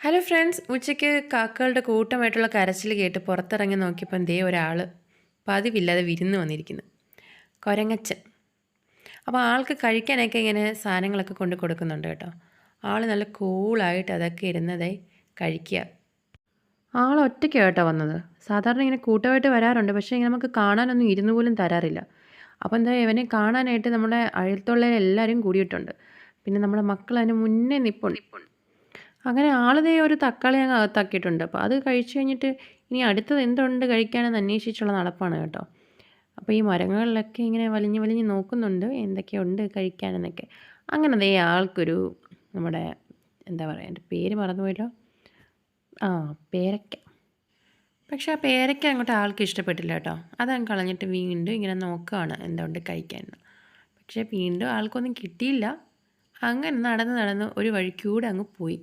Hello friends ഉച്ചയ്ക്ക് കാക്കകളുടെ കൂട്ടമായിട്ടുള്ള കരച്ചിൽ കേട്ട് പുറത്തിറങ്ങി നോക്കിയപ്പോൾ ദേ ഒരാൾ പതിവില്ലാതെ വിരുന്ന് വന്നിരിക്കുന്നു. കൊരങ്ങച്ചൻ. അപ്പോൾ ആൾക്ക് കഴിക്കാനൊക്കെ ഇങ്ങനെ സാധനങ്ങളൊക്കെ കൊണ്ട് കൊടുക്കുന്നുണ്ട് കേട്ടോ. ആൾ നല്ല കൂളായിട്ട് അതൊക്കെ ഇരുന്നതായി കഴിക്കുക. ആൾ ഒറ്റയ്ക്ക് കേട്ടോ വന്നത്. സാധാരണ ഇങ്ങനെ കൂട്ടമായിട്ട് വരാറുണ്ട്. പക്ഷേ ഇങ്ങനെ നമുക്ക് കാണാനൊന്നും ഇരുന്ന് പോലും തരാറില്ല. അപ്പോൾ എന്താ ഇവനെ കാണാനായിട്ട് നമ്മുടെ അയൽത്തുള്ള എല്ലാവരും കൂടിയിട്ടുണ്ട്. പിന്നെ നമ്മുടെ മക്കൾ അതിന് മുന്നേ നിപ്പുണ്ട് നിപ്പുണ്ട്. അങ്ങനെ ആളിതേ ഒരു തക്കാളി അങ്ങ് അകത്താക്കിയിട്ടുണ്ട്. അപ്പോൾ അത് കഴിച്ചു കഴിഞ്ഞിട്ട് ഇനി അടുത്തത് എന്തുണ്ട് കഴിക്കാനെന്ന് അന്വേഷിച്ചുള്ള നടപ്പാണ് കേട്ടോ. അപ്പോൾ ഈ മരങ്ങളിലൊക്കെ ഇങ്ങനെ വലിഞ്ഞ് വലിഞ്ഞ് നോക്കുന്നുണ്ട് എന്തൊക്കെയുണ്ട് കഴിക്കാനെന്നൊക്കെ. അങ്ങനെ അതേ ആൾക്കൊരു നമ്മുടെ എന്താ പറയുക എന്റെ പേര് മറന്നുപോയല്ലോ ആ പേരയ്ക്ക പക്ഷെ ആ പേരയ്ക്ക അങ്ങോട്ട് ആൾക്ക് ഇഷ്ടപ്പെട്ടില്ല കേട്ടോ. അതങ്ങ് കളഞ്ഞിട്ട് വീണ്ടും ഇങ്ങനെ നോക്കുകയാണ് എന്തുകൊണ്ട് കഴിക്കാൻ പക്ഷേ വീണ്ടും ആൾക്കൊന്നും കിട്ടിയില്ല. അങ്ങനെ നടന്ന് നടന്ന് ഒരു വഴിക്കൂടെ അങ്ങ് പോയി.